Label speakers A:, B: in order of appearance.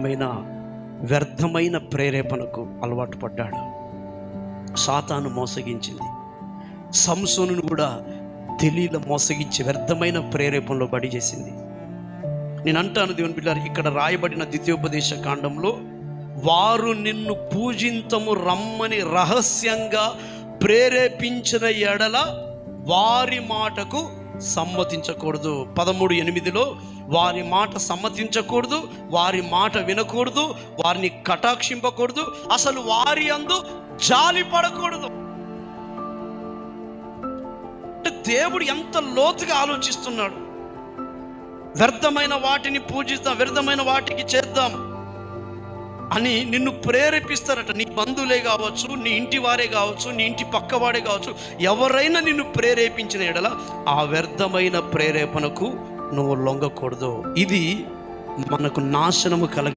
A: మైన వ్యర్థమైన ప్రేరేపణకు అలవాటు పడ్డాడు. సాతాను మోసగించింది. సంసోను కూడా తెలియల మోసగించి వ్యర్థమైన ప్రేరేపణలో బడి చేసింది. నేను అంటాను దేవుని బిడ్డారు ఇక్కడ రాయబడిన ద్వితీయోపదేశ కాండంలో వారు నిన్ను పూజింతము రమ్మని రహస్యంగా ప్రేరేపించిన ఎడల వారి మాటకు సమ్మతించకూడదు. పదమూడు ఎనిమిదిలో వారి మాట సమ్మతించకూడదు వారి మాట వినకూడదు వారిని కటాక్షింపకూడదు. అసలు వారి అందు జాలి పడకూడదు. దేవుడు ఎంత లోతుగా ఆలోచిస్తున్నాడు. వ్యర్థమైన వాటిని పూజిస్తాం వ్యర్థమైన వాటికి చేద్దాం. అని నిన్ను ప్రేరేపిస్తారట. నీ బంధువులే కావచ్చు నీ ఇంటి వారే కావచ్చు నీ ఇంటి పక్కవాడే కావచ్చు ఎవరైనా నిన్ను ప్రేరేపించిన ఎడల ఆ వ్యర్థమైన ప్రేరేపణకు నువ్వు లొంగకూడదు. ఇది మనకు నాశనము కలగ